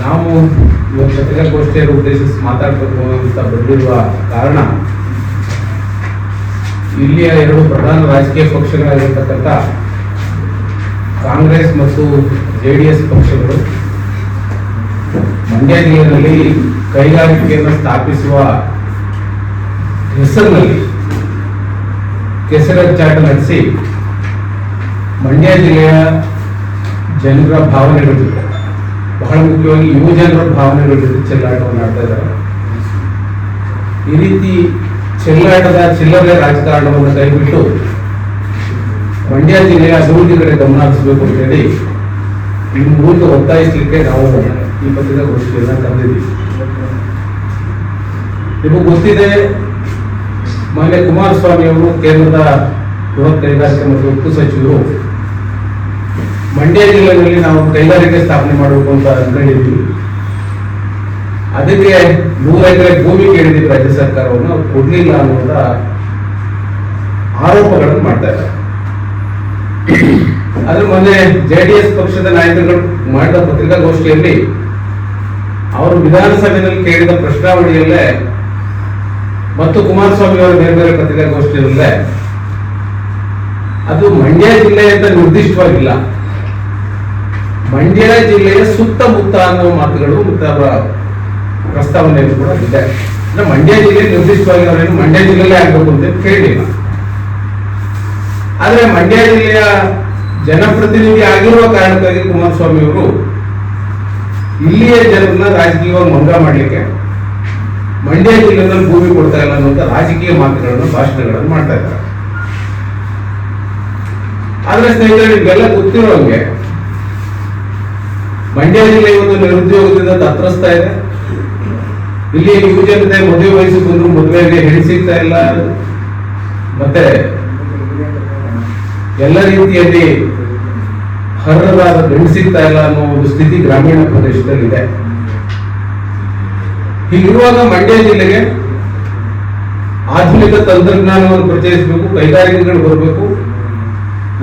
ನಾವು ಇವತ್ತು ಪತ್ರಿಕಾಗೋಷ್ಠಿಯನ್ನು ಉದ್ದೇಶಿಸಿ ಮಾತಾಡಬೇಕು ಅಂತ ಬಂದಿರುವ ಕಾರಣ ಇಲ್ಲಿಯ ಎರಡು ಪ್ರಧಾನ ರಾಜಕೀಯ ಪಕ್ಷಗಳಾಗಿರ್ತಕ್ಕಂಥ ಕಾಂಗ್ರೆಸ್ ಮತ್ತು ಜೆ ಡಿ ಎಸ್ ಪಕ್ಷಗಳು ಮಂಡ್ಯ ಜಿಲ್ಲೆಯಲ್ಲಿ ಕೈಗಾರಿಕೆಯನ್ನು ಸ್ಥಾಪಿಸುವ ಹೆಸರಿನಲ್ಲಿ ಕೆಸರಚ್ಚಾಟ ನಡೆಸಿ ಮಂಡ್ಯ ಜಿಲ್ಲೆಯ ಜನರ ಭಾವನೆಗಳ ಜೊತೆ ಬಹಳ ಮುಖ್ಯವಾಗಿ ಯುವ ಜನರ ಭಾವನೆಗಳ ಜೊತೆ ಚೆಲ್ಲಾಟವನ್ನು ಆಡ್ತಾ ಇದ್ದಾರೆ. ಈ ರೀತಿ ಚೆಲ್ಲಾಟದ ಚಿಲ್ಲರೆ ರಾಜಕಾರಣವನ್ನು ಕೈಬಿಟ್ಟು ಮಂಡ್ಯ ಜಿಲ್ಲೆಯ ಅಭಿವೃದ್ಧಿ ಕಡೆ ಗಮನ ಹರಿಸಬೇಕು ಅಂತ ಹೇಳಿ ಈ ಮೂಲಕ ಒತ್ತಾಯಿಸಲಿಕ್ಕೆ ನಾವು ಈ ಪತ್ರಿಕಾಗೋಷ್ಠಿಯನ್ನು ಕರೆದಿದ್ದೀವಿ ನಿಮಗೆ ಗೊತ್ತಿದೆ, ಮಾನ್ಯ ಕುಮಾರಸ್ವಾಮಿ ಅವರು ಕೇಂದ್ರದ ಬೃಹತ್ ಕೈಗಾರಿಕೆ ಮತ್ತು ಉಕ್ಕು ಸಚಿವರು ಮಂಡ್ಯ ಜಿಲ್ಲೆಯಲ್ಲಿ ನಾವು ಕೈಗಾರಿಕೆ ಸ್ಥಾಪನೆ ಮಾಡಬೇಕು ಅಂತ ಅನ್ಕೊಂಡಿದ್ವಿ ಅದಕ್ಕೆ ನೂರ ಎಕರೆ ಭೂಮಿ ಕೇಳಿದ್ವಿ ರಾಜ್ಯ ಸರ್ಕಾರವನ್ನು ಕೊಡ್ಲಿಲ್ಲ ಅನ್ನುವಂತ ಆರೋಪಗಳನ್ನು ಮಾಡ್ತಾ ಇದ್ದಾರೆ. ಅದ್ರ ಮೊನ್ನೆ ಜೆ ಡಿ ಎಸ್ ಪಕ್ಷದ ನಾಯಕರುಗಳು ಮಾಡಿದ ಪತ್ರಿಕಾಗೋಷ್ಠಿಯಲ್ಲಿ ಅವರು ವಿಧಾನಸಭೆಯಲ್ಲಿ ಕೇಳಿದ ಪ್ರಶ್ನಾವಳಿಯಲ್ಲೇ ಮತ್ತು ಕುಮಾರಸ್ವಾಮಿ ಅವರ ಬೇರೆ ಬೇರೆ ಪತ್ರಿಕಾಗೋಷ್ಠಿಯಲ್ಲೇ, ಅದು ಮಂಡ್ಯ ಜಿಲ್ಲೆ ಅಂತ ನಿರ್ದಿಷ್ಟವಾಗಿಲ್ಲ. ಮಂಡ್ಯ ಜಿಲ್ಲೆಯ ಸುತ್ತಮುತ್ತ ಅನ್ನುವ ಮಾತುಗಳು ಮತ್ತು ಅವರ ಪ್ರಸ್ತಾವನೆಗಳು ಕೂಡ ಇದೆ. ಅಂದ್ರೆ ಮಂಡ್ಯ ಜಿಲ್ಲೆ ನಿರ್ದಿಷ್ಟವಾಗಿ ಅವರೇನು ಮಂಡ್ಯ ಜಿಲ್ಲೆಯಲ್ಲೇ ಆಗಬೇಕು ಅಂತ ಕೇಳಿಲ್ಲ. ಆದ್ರೆ ಮಂಡ್ಯ ಜಿಲ್ಲೆಯ ಜನಪ್ರತಿನಿಧಿ ಆಗಿರುವ ಕಾರಣಕ್ಕಾಗಿ ಕುಮಾರಸ್ವಾಮಿ ಅವರು ಇಲ್ಲಿಯ ಜನರನ್ನ ರಾಜಕೀಯವಾಗಿ ಮಂಗ ಮಾಡಲಿಕ್ಕೆ ಮಂಡ್ಯ ಜಿಲ್ಲೆಯಲ್ಲಿ ಭೂಮಿ ಕೊಡ್ತಾ ಇಲ್ಲ ಅನ್ನುವಂಥ ರಾಜಕೀಯ ಮಾತುಗಳನ್ನು, ಭಾಷಣಗಳನ್ನು ಮಾಡ್ತಾ ಇದ್ದಾರೆ. ಆದ್ರೆ ಸ್ನೇಹಿತರೆ, ನಿಮ್ಗೆಲ್ಲ ಗೊತ್ತಿರೋ ಹಂಗೆ ಮಂಡ್ಯ ಜಿಲ್ಲೆ ಒಂದು ನಿರುದ್ಯೋಗದಿಂದ ತತ್ತರಿಸ್ತಾ ಇದೆ. ಇಲ್ಲಿ ಯುವಜನತೆ ಮದುವೆ ವಯಸ್ಸು ಬಂದ್ರು ಮದುವೆಗೆ ಹೆಣ್ಣು ಸಿಗ್ತಾ ಇಲ್ಲ. ಮತ್ತೆ ಎಲ್ಲ ರೀತಿಯಲ್ಲಿ ಹರ್ರದಾದ ಗಂಡು ಇಲ್ಲ ಅನ್ನೋ ಒಂದು ಸ್ಥಿತಿ ಗ್ರಾಮೀಣ ಪ್ರದೇಶದಲ್ಲಿ ಇದೆ ಹೀಗಿರುವಾಗ ಮಂಡ್ಯ ಜಿಲ್ಲೆಗೆ ಆಧುನಿಕ ತಂತ್ರಜ್ಞಾನವನ್ನು ಪರಿಚಯಿಸಬೇಕು ಕೈಗಾರಿಕೆಗಳು ಬರಬೇಕು.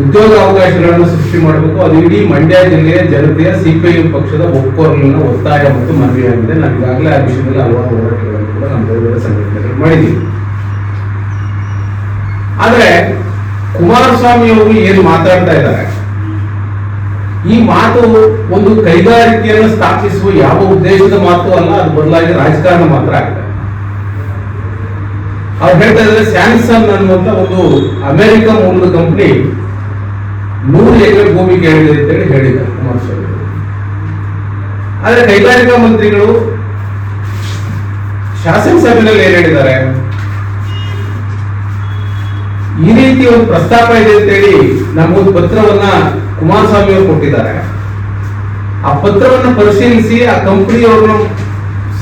ಉದ್ಯೋಗ ಅವಕಾಶಗಳನ್ನು ಸೃಷ್ಟಿ ಮಾಡಬೇಕು. ಅದು ಇಡೀ ಮಂಡ್ಯ ಜಿಲ್ಲೆಯ ಜನತೆಯ ಸಿಪಿಐಎಂ ಪಕ್ಷದ ಒಕ್ಕೋರ್ಗಳನ್ನ ಒತ್ತಾಯ ಮತ್ತು ಮನವಿಯಾಗಿದೆ. ನಾವು ಈಗಾಗಲೇ ಆ ವಿಷಯದಲ್ಲಿ ಹಲವಾರು ಹೋರಾಟಗಳನ್ನು ಕೂಡ ನಮ್ಮ ಬೇರೆ ಸಂಘಟನೆಗಳು ಆದ್ರೆ ಕುಮಾರಸ್ವಾಮಿ ಅವರು ಏನು ಮಾತಾಡ್ತಾ ಇದ್ದಾರೆ? ಈ ಮಾತು ಒಂದು ಕೈಗಾರಿಕೆಯನ್ನು ಸ್ಥಾಪಿಸುವ ಯಾವ ಉದ್ದೇಶದ ಮಾತು ಅಲ್ಲ, ಅದು ಬದಲಾಗಿ ರಾಜಕಾರಣ ಮಾತ್ರ ಆಗಿದೆ. ಅವ್ರು ಹೇಳ್ತಾ ಇದ್ದಾರೆ ಸ್ಯಾಮ್ಸಂಗ್ ಅನ್ನುವಂತ ಒಂದು ಅಮೆರಿಕ ಮೂಲದ ಕಂಪನಿ ನೂರು ಎಕರೆ ಭೂಮಿ ಕೇಳಿದೆ ಅಂತೇಳಿ ಹೇಳಿದ್ದಾರೆ ಕುಮಾರಸ್ವಾಮಿ ಆದರೆ ಕೈಗಾರಿಕಾ ಮಂತ್ರಿಗಳು ಶಾಸನಸಭೆಯಲ್ಲಿ ಏನ್ ಹೇಳಿದ್ದಾರೆ? ಈ ರೀತಿ ಒಂದು ಪ್ರಸ್ತಾಪ ಇದೆ ಅಂತೇಳಿ ನಮಗೊಂದು ಪತ್ರವನ್ನ ಕುಮಾರಸ್ವಾಮಿ ಅವರು ಕೊಟ್ಟಿದ್ದಾರೆ. ಆ ಪತ್ರವನ್ನ ಪರಿಶೀಲಿಸಿ ಆ ಕಂಪನಿಯವ್ರನ್ನ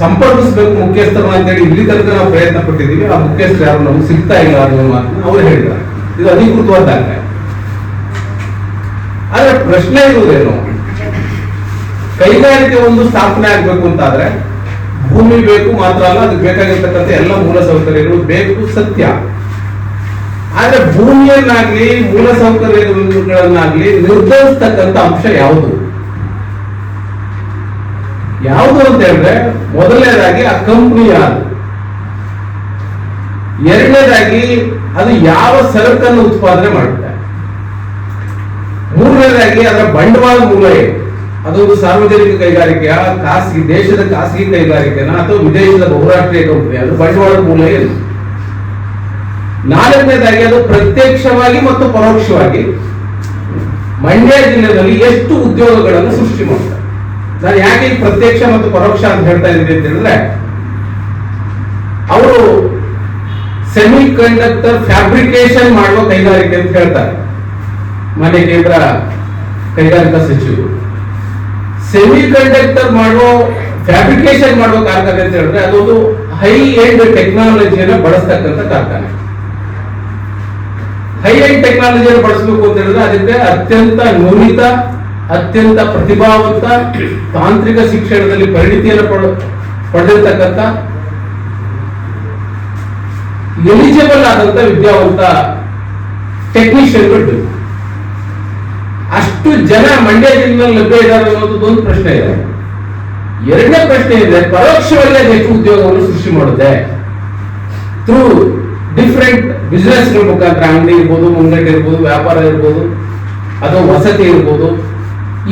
ಸಂಪರ್ಕಿಸಬೇಕು ಮುಖ್ಯಸ್ಥರನ್ನ ಅಂತೇಳಿ ಇಲ್ಲಿ ತನಕ ನಾವು ಪ್ರಯತ್ನ ಪಟ್ಟಿದ್ದೀವಿ. ಆ ಮುಖ್ಯಸ್ಥರು ಯಾರು ನಮ್ಗೆ ಸಿಗ್ತಾ ಇಲ್ಲ ಅನ್ನೋ ಮಾತನ್ನ ಅವ್ರು ಹೇಳಿದ್ದಾರೆ. ಇದು ಅಧಿಕೃತವಾದ ದಾಖಲೆ. ಆದ್ರೆ ಪ್ರಶ್ನೆ ಇರುವುದೇನು? ಕೈಗಾರಿಕೆ ಒಂದು ಸ್ಥಾಪನೆ ಆಗ್ಬೇಕು ಅಂತಾದ್ರೆ ಭೂಮಿ ಬೇಕು ಮಾತ್ರ ಅಲ್ಲ ಅದಕ್ಕೆ ಬೇಕಾಗಿರ್ತಕ್ಕಂಥ ಎಲ್ಲ ಮೂಲ ಸೌಕರ್ಯಗಳು ಬೇಕು ಸತ್ಯ. ಆದ್ರೆ ಭೂಮಿಯನ್ನಾಗ್ಲಿ, ಮೂಲ ಸೌಕರ್ಯಗಳನ್ನಾಗ್ಲಿ ನಿರ್ಧರಿಸ್ತಕ್ಕಂಥ ಅಂಶ ಯಾವುದು? ಯಾವುದು ಅಂತ ಹೇಳಿದ್ರೆ ಮೊದಲನೇದಾಗಿ ಆ ಕಂಪನಿ ಯಾರು ಎರಡನೇದಾಗಿ ಅದು ಯಾವ ಸರಕನ್ನು ಉತ್ಪಾದನೆ ಮಾಡುತ್ತೆ? ಮೂರನೇದಾಗಿ ಅದರ ಬಂಡವಾಳ ಮೂಲ. ಏನು ಅದೊಂದು ಸಾರ್ವಜನಿಕ ಕೈಗಾರಿಕೆಯ ಖಾಸಗಿ, ದೇಶದ ಖಾಸಗಿ ಕೈಗಾರಿಕೆನ ಅಥವಾ ವಿದೇಶದ ಬಹುರಾಷ್ಟ್ರೀಯ ಕಂಪನಿ ಅದು ಬಂಡವಾಳ ಮೂಲ ಏನು ನಾಲ್ಕನೇದಾಗಿ ಅದು ಪ್ರತ್ಯಕ್ಷವಾಗಿ ಮತ್ತು ಪರೋಕ್ಷವಾಗಿ ಮಂಡ್ಯ ಜಿಲ್ಲೆಯಲ್ಲಿ ಎಷ್ಟು ಉದ್ಯೋಗಗಳನ್ನು ಸೃಷ್ಟಿ ಮಾಡ್ತಾರೆ. ನಾನು ಯಾಕೆ ಪ್ರತ್ಯಕ್ಷ ಮತ್ತು ಪರೋಕ್ಷ ಅಂತ ಹೇಳ್ತಾ ಇದ್ದೀನಿ ಅಂತ ಹೇಳಿದ್ರೆ ಅವರು ಸೆಮಿ ಕಂಡಕ್ಟರ್ ಫ್ಯಾಬ್ರಿಕೇಶನ್ ಮಾಡುವ ಕೈಗಾರಿಕೆ ಅಂತ ಹೇಳ್ತಾರೆ. ಮನೆ ಕೇಂದ್ರ ಕೈಗಾರಿಕಾ ಸಚಿವರು. ಸೆಮಿ ಕಂಡಕ್ಟರ್ ಮಾಡೋ ಫ್ಯಾಬ್ರಿಕೇಶನ್ ಮಾಡೋ ಕಾರ್ಖಾನೆ ಅಂತ ಹೇಳಿದ್ರೆ ಅದೊಂದು ಹೈ ಎಂಡ್ ಟೆಕ್ನಾಲಜಿಯನ್ನು ಬಳಸ್ತಕ್ಕಂಥ ಕಾರ್ಖಾನೆ. ಹೈ ಎಂಡ್ ಟೆಕ್ನಾಲಜಿಯನ್ನು ಬಳಸಬೇಕು ಅಂತ ಹೇಳಿದ್ರೆ ಅದಕ್ಕೆ ಅತ್ಯಂತ ನುರಿತ, ಅತ್ಯಂತ ಪ್ರತಿಭಾವಂತ ತಾಂತ್ರಿಕ ಶಿಕ್ಷಣದಲ್ಲಿ ಪರಿಣಿತಿಯನ್ನು ಪಡ, ಪಡೆದಿರ್ತಕ್ಕಂಥ ಎಲಿಜಿಬಲ್ ಆದಂತ ವಿದ್ಯಾವಂತ ಟೆಕ್ನಿಷಿಯನ್ಗಳು ಅಷ್ಟು ಜನ ಮಂಡ್ಯ ಜಿಲ್ಲೆಯಲ್ಲಿ ಲಭ್ಯ ಇದ್ದಾರೆ ಅನ್ನೋದು ಒಂದು ಪ್ರಶ್ನೆ ಇದೆ. ಎರಡನೇ ಪ್ರಶ್ನೆ ಇದೆ, ಪರೋಕ್ಷವಲ್ಲೇ ಹೆಚ್ಚು ಉದ್ಯೋಗವನ್ನು ಸೃಷ್ಟಿ ಮಾಡುತ್ತೆ. ಥ್ರೂ ಡಿಫ್ರೆಂಟ್ ಬಿಸ್ನೆಸ್ ಮುಖಾಂತರ ಅಂಗಡಿ ಇರ್ಬೋದು ಮುಂಗಟ್ಟು ಇರ್ಬೋದು, ವ್ಯಾಪಾರ ಇರ್ಬೋದು, ಅಥವಾ ವಸತಿ ಇರ್ಬೋದು,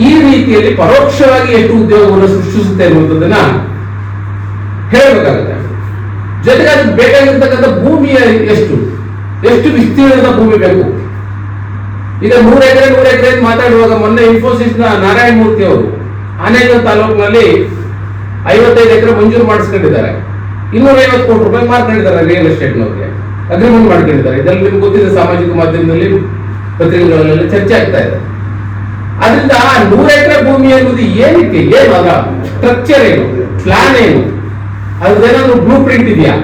ಈ ರೀತಿಯಲ್ಲಿ ಪರೋಕ್ಷವಾಗಿ ಎಷ್ಟು ಉದ್ಯೋಗವನ್ನು ಸೃಷ್ಟಿಸುತ್ತೆ ಅನ್ನುವಂಥದ್ದನ್ನ ಹೇಳಬೇಕಾಗುತ್ತೆ. ಜೊತೆಗೆ ಅದಕ್ಕೆ ಬೇಕಾಗಿರ್ತಕ್ಕಂಥ ಭೂಮಿಯ ಎಷ್ಟು? ಎಷ್ಟು ವಿಸ್ತೀರ್ಣದ ಭೂಮಿ ಬೇಕು? ಈಗ ನೂರ ಎಕರೆ ನೂರ ಎಕರೆ ಮಾತಾಡುವಾಗ ಮೊನ್ನೆ ಇನ್ಫೋಸಿಸ್ನ ನಾರಾಯಣ ಮೂರ್ತಿ ಅವರು ಆನೇಕಲ್ ತಾಲೂಕಿನಲ್ಲಿ ಐವತ್ತೈದು ಎಕರೆ ಮಂಜೂರು ಮಾಡಿಸ್ಕೊಂಡಿದ್ದಾರೆ. ಇನ್ನೂರ ಐವತ್ತು ಕೋಟಿ ರೂಪಾಯಿ ಮಾತಾಡಿದ್ದಾರೆ ರಿಯಲ್ ಎಸ್ಟೇಟ್ ನವರಿಗೆ. ಅಗ್ರಿಮೆಂಟ್ ಮಾಡ್ಕೊಂಡಿದ್ದಾರೆ. ಇದರಲ್ಲಿ ನಿಮ್ಗೆ ಗೊತ್ತಿದೆ, ಸಾಮಾಜಿಕ ಮಾಧ್ಯಮದಲ್ಲಿ ಪತ್ರಿಕೆಗಳಲ್ಲಿ ಚರ್ಚೆ ಆಗ್ತಾ ಇದೆ. ಅದರಿಂದ ಆ ನೂರ ಎಕರೆ ಭೂಮಿ ಅನ್ನೋದು ಏನಕ್ಕೆ? ಏನು ಅದರ ಸ್ಟ್ರಕ್ಚರ್ ಏನು? ಪ್ಲಾನ್ ಏನು? ಅದೇನಾದ್ರೂ ಬ್ಲೂ ಪ್ರಿಂಟ್ ಇದೆಯಾ?